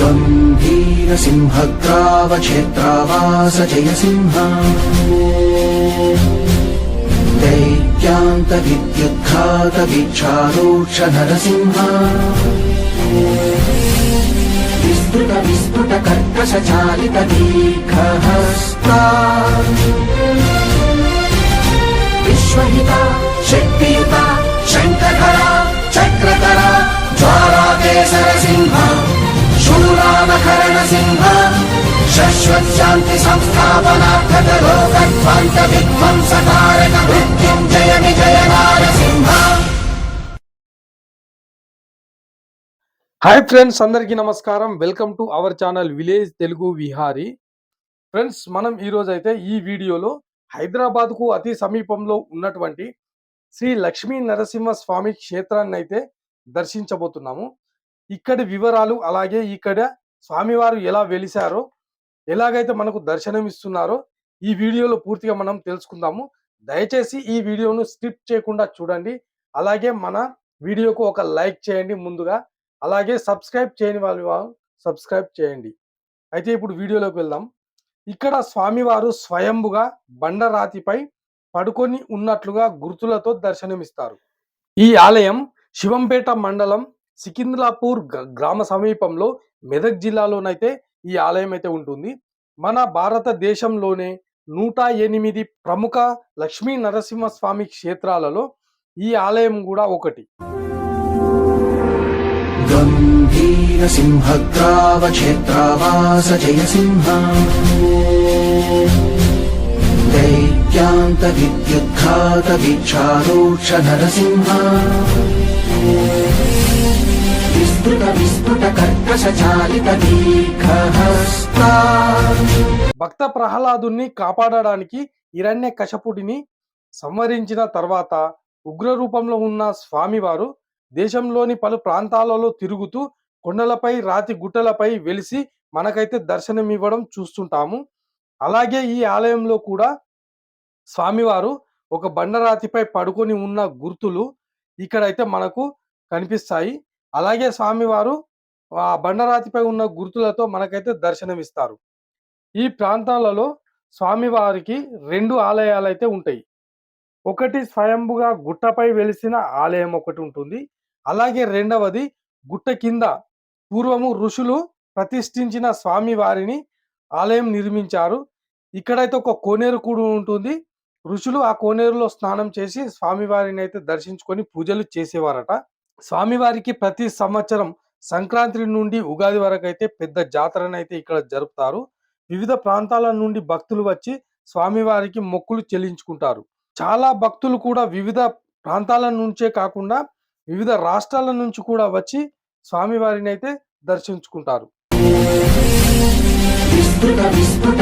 गम्भीरसिंहग्रावक्षेत्रावास जयसिंह दैत्यान्तविद्युद्घातवीक्षारोक्ष नरसिंह विस्तृत विस्फुट कर्कश चालित दीर्घहस्ता विश्वहिता शक्तियुता शूलामकरण सिंह शश्वत् शान्ति संस्थापनार्थक लोकध्वन्त विध्वंसकारक मृत्युञ्जय विजय नारसिंह హాయ్ ఫ్రెండ్స్ అందరికీ నమస్కారం welcome to our channel village Telugu Vihari friends మనం ఈరోజు అయితే ఈ వీడియోలో హైదరాబాద్కు అతి సమీపంలో ఉన్నటువంటి శ్రీ లక్ష్మీ నరసింహ స్వామి క్షేత్రాన్ని అయితే దర్శించబోతున్నాము ఇక్కడి వివరాలు అలాగే ఇక్కడ స్వామివారు ఎలా వెలిశారో ఎలాగైతే మనకు దర్శనం ఇస్తున్నారో ఈ వీడియోలో పూర్తిగా మనం తెలుసుకుందాము. దయచేసి ఈ వీడియోను స్కిప్ చేయకుండా చూడండి. అలాగే మన వీడియోకు ఒక లైక్ చేయండి ముందుగా. అలాగే సబ్స్క్రైబ్ చేయని వాళ్ళు సబ్స్క్రైబ్ చేయండి. అయితే ఇప్పుడు వీడియోలోకి వెళ్దాం. ఇక్కడ స్వామివారు స్వయంభుగా బండరాతిపై పడుకొని ఉన్నట్లుగా గుర్తులతో దర్శనమిస్తారు. ఈ ఆలయం శివంపేట మండలం సికింద్రాపూర్ గ్రామ సమీపంలో మెదక్ జిల్లాలోనైతే ఈ ఆలయం అయితే ఉంటుంది. మన భారతదేశంలోనే నూట ఎనిమిది ప్రముఖ లక్ష్మీ నరసింహస్వామి క్షేత్రాలలో ఈ ఆలయం కూడా ఒకటి. జయసింహ దైత్యాంత విద్యుద్ఘాత విక్షారోక్ష నరసింహ. భక్త ప్రహ్లాదుని కాపాడడానికి హిరణ్య కశపుడిని సంవరించిన తర్వాత ఉగ్ర రూపంలో ఉన్న స్వామివారు దేశంలోని పలు ప్రాంతాలలో తిరుగుతూ కొండలపై రాతి గుట్టలపై వెలిసి మనకైతే దర్శనమివ్వడం చూస్తుంటాము. అలాగే ఈ ఆలయంలో కూడా స్వామివారు ఒక బండరాతిపై పడుకొని ఉన్న గుర్తులు ఇక్కడైతే మనకు కనిపిస్తాయి. అలాగే స్వామివారు ఆ బండరాతిపై ఉన్న గుర్తులతో మనకైతే దర్శనమిస్తారు. ఈ ప్రాంతాలలో స్వామివారికి రెండు ఆలయాలు అయితే ఉంటాయి. ఒకటి స్వయంభుగా గుట్టపై వెలిసిన ఆలయం ఒకటి ఉంటుంది. అలాగే రెండవది గుట్ట కింద పూర్వము ఋషులు ప్రతిష్ఠించిన స్వామివారిని ఆలయం నిర్మించారు. ఇక్కడైతే ఒక కోనేరు కూడా ఉంటుంది. ఋషులు ఆ కోనేరులో స్నానం చేసి స్వామివారిని అయితే దర్శించుకొని పూజలు చేసేవారట. స్వామివారికి ప్రతి సంవత్సరం సంక్రాంతి నుండి ఉగాది వరకు అయితే పెద్ద జాతరనైతే ఇక్కడ జరుపుతారు. వివిధ ప్రాంతాల నుండి భక్తులు వచ్చి స్వామివారికి మొక్కులు చెల్లించుకుంటారు. చాలా భక్తులు కూడా వివిధ ప్రాంతాల నుంచే కాకుండా వివిధ రాష్ట్రాల నుంచి కూడా వచ్చి స్వామివారిని అయితే దర్శించుకుంటారు. విస్తృత విస్తృత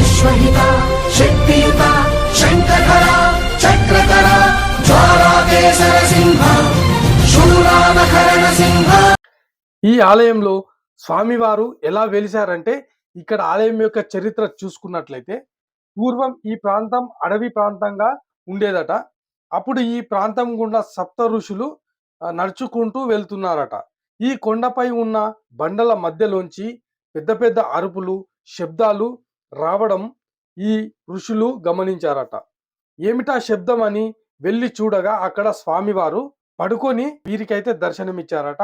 విశ్వహిత శక్తియుత శంకర సింహ శూలానకరణ సింహ ఈ ఆలయంలో స్వామివారు ఎలా వెలిశారంటే ఇక్కడ ఆలయం యొక్క చరిత్ర చూసుకున్నట్లయితే పూర్వం ఈ ప్రాంతం అడవి ప్రాంతంగా ఉండేదట. అప్పుడు ఈ ప్రాంతం గుండా సప్త ఋషులు నడుచుకుంటూ వెళ్తున్నారట. ఈ కొండపై ఉన్న బండల మధ్యలోంచి పెద్ద పెద్ద అరుపులు శబ్దాలు రావడం ఈ ఋషులు గమనించారట. ఏమిటా శబ్దం అని వెళ్ళి చూడగా అక్కడ స్వామివారు పడుకొని వీరికైతే దర్శనమిచ్చారట.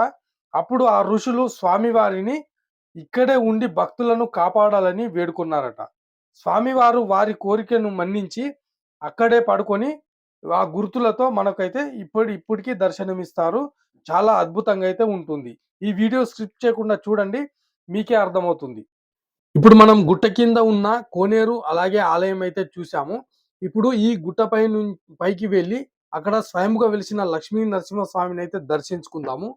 అప్పుడు ఆ ఋషులు స్వామివారిని ఇక్కడే ఉండి భక్తులను కాపాడాలని వేడుకున్నారట. స్వామివారు వారి కోరికను మన్నించి అక్కడే పడుకొని ఆ గుర్తులతో మనకైతే ఇప్పుడు ఇప్పటికీ దర్శనమిస్తారు. చాలా అద్భుతంగా అయితే ఉంటుంది. ఈ వీడియో స్క్రిప్ట్ చేయకుండా చూడండి మీకే అర్థమవుతుంది. ఇప్పుడు మనం గుట్ట కింద ఉన్న కోనేరు అలాగే ఆలయం అయితే చూసాము ఇప్పుడు ఈ గుట్టపై పైకి వెళ్ళి అక్కడ స్వయంగా వెలిసిన లక్ష్మీ నరసింహ స్వామిని అయితే దర్శించుకుందాము.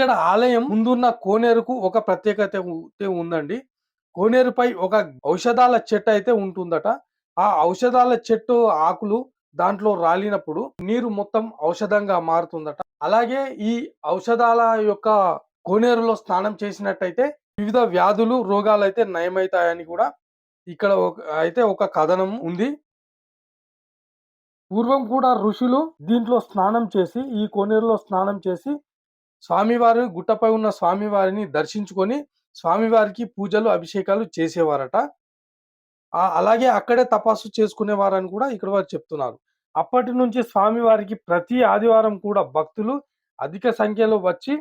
ఇక్కడ ఆలయం ముందున్న కోనేరుకు ఒక ప్రత్యేకత ఉందండి. కోనేరుపై ఒక ఔషధాల చెట్టు అయితే ఉంటుందట. ఆ ఔషధాల చెట్టు ఆకులు దాంట్లో రాలినప్పుడు నీరు మొత్తం ఔషధంగా మారుతుందట. అలాగే ఈ ఔషధాల యొక్క కోనేరులో స్నానం చేసినట్టయితే వివిధ వ్యాధులు రోగాలు అయితే నయమవుతాయని కూడా ఇక్కడ ఒక అయితే ఒక కథనం ఉంది. పూర్వం కూడా ఋషులు దీంట్లో స్నానం చేసి ఈ కోనేరులో స్నానం చేసి స్వామివారి గుట్టపై ఉన్న స్వామివారిని దర్శించుకొని స్వామివారికి పూజలు అభిషేకాలు చేసేవారట. అలాగే అక్కడే తపస్సు చేసుకునేవారని కూడా ఇక్కడ వారు చెప్తున్నారు. అప్పటి నుంచి స్వామివారికి ప్రతి ఆదివారం కూడా భక్తులు అధిక సంఖ్యలో వచ్చి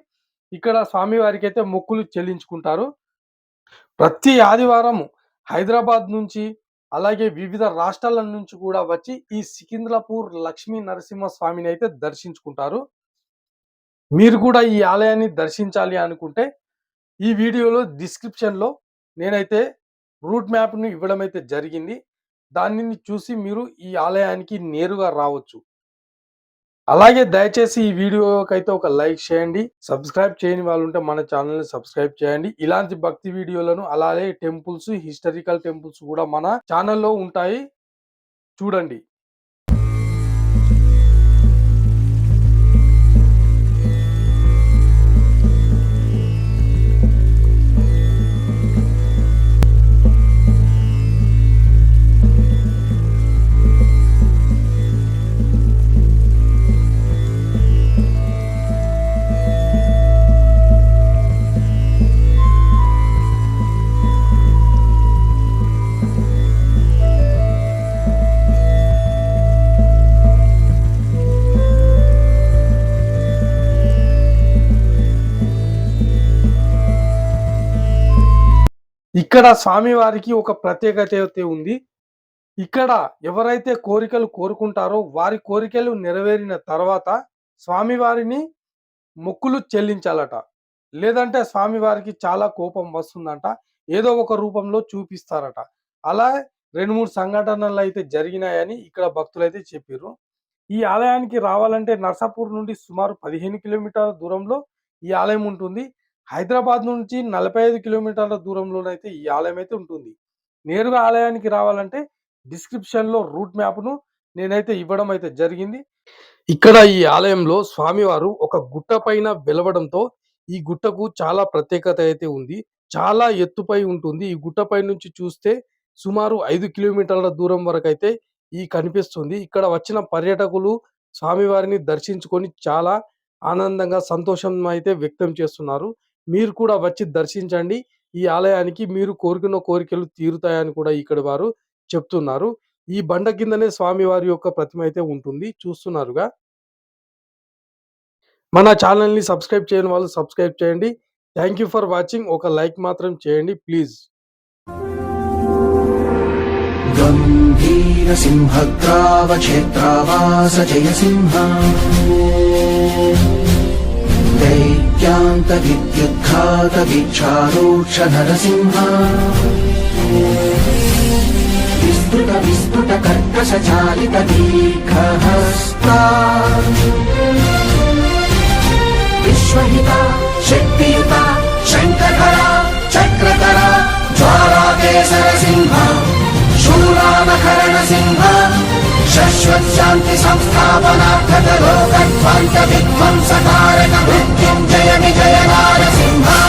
ఇక్కడ స్వామివారికి అయితే మొక్కులు చెల్లించుకుంటారు. ప్రతి ఆదివారం హైదరాబాద్ నుంచి అలాగే వివిధ రాష్ట్రాల నుంచి కూడా వచ్చి ఈ సికింద్రాపూర్ లక్ష్మీ నరసింహ స్వామిని అయితే దర్శించుకుంటారు. మీరు కూడా ఈ ఆలయాన్ని దర్శించాలి అనుకుంటే ఈ వీడియోలో డిస్క్రిప్షన్లో నేనైతే రూట్ మ్యాప్ను ఇవ్వడం అయితే జరిగింది. దానిని చూసి మీరు ఈ ఆలయానికి నేరుగా రావచ్చు. అలాగే దయచేసి ఈ వీడియోకైతే ఒక లైక్ చేయండి. సబ్స్క్రైబ్ చేయని వాళ్ళు ఉంటే మన ఛానల్ని సబ్స్క్రైబ్ చేయండి. ఇలాంటి భక్తి వీడియోలను అలాగే టెంపుల్స్ హిస్టారికల్ టెంపుల్స్ కూడా మన ఛానల్లో ఉంటాయి. చూడండి. ఇక్కడ స్వామివారికి ఒక ప్రత్యేకత అయితే ఉంది. ఇక్కడ ఎవరైతే కోరికలు కోరుకుంటారో వారి కోరికలు నెరవేరిన తర్వాత స్వామివారిని మొక్కులు చెల్లించాలట. లేదంటే స్వామివారికి చాలా కోపం వస్తుందంట. ఏదో ఒక రూపంలో చూపిస్తారట. అలా రెండు మూడు సంఘటనలు అయితే జరిగినాయని ఇక్కడ భక్తులు అయితే చెప్పారు ఈ ఆలయానికి రావాలంటే నర్సాపూర్ నుండి సుమారు పదిహేను కిలోమీటర్ల దూరంలో ఈ ఆలయం ఉంటుంది. హైదరాబాద్ నుంచి నలభై ఐదు కిలోమీటర్ల దూరంలోనైతే ఈ ఆలయం అయితే ఉంటుంది. నేరుగా ఆలయానికి రావాలంటే డిస్క్రిప్షన్లో రూట్ మ్యాప్ను నేనైతే ఇవ్వడం అయితే జరిగింది. ఇక్కడ ఈ ఆలయంలో స్వామివారు ఒక గుట్ట పైన వెలవడంతో ఈ గుట్టకు చాలా ప్రత్యేకత అయితే ఉంది. చాలా ఎత్తుపై ఉంటుంది. ఈ గుట్టపై నుంచి చూస్తే సుమారు ఐదు కిలోమీటర్ల దూరం వరకు అయితే ఈ కనిపిస్తుంది. ఇక్కడ వచ్చిన పర్యాటకులు స్వామివారిని దర్శించుకొని చాలా ఆనందంగా సంతోషం అయితే వ్యక్తం చేస్తున్నారు. మీరు కూడా వచ్చి దర్శించండి. ఈ ఆలయానికి మీరు కోరుకున్న కోరికలు తీరుతాయని కూడా ఇక్కడ వారు చెప్తున్నారు. ఈ బండ కిందనే స్వామివారి యొక్క ప్రతిమ అయితే ఉంటుంది. చూస్తున్నారుగా. మన ఛానల్ని సబ్స్క్రైబ్ చేయని వాళ్ళు సబ్స్క్రైబ్ చేయండి. థ్యాంక్ యూ ఫర్ వాచింగ్ ఒక లైక్ మాత్రం చేయండి ప్లీజ్ गम्भीरसिंहग्रावक्षेत्रावास जयसिंह दैत्यान्तविद्युद्घातवीक्षारोक्ष नरसिंह विस्तृत विस्तृत कर्कशचालित दीर्घहस्ता विश्वहिता विश्वशान्ति संस्थापनार्थकरोगध्वान्त विध्वंसकारक मृत्युञ्जय विजय नारसिंहा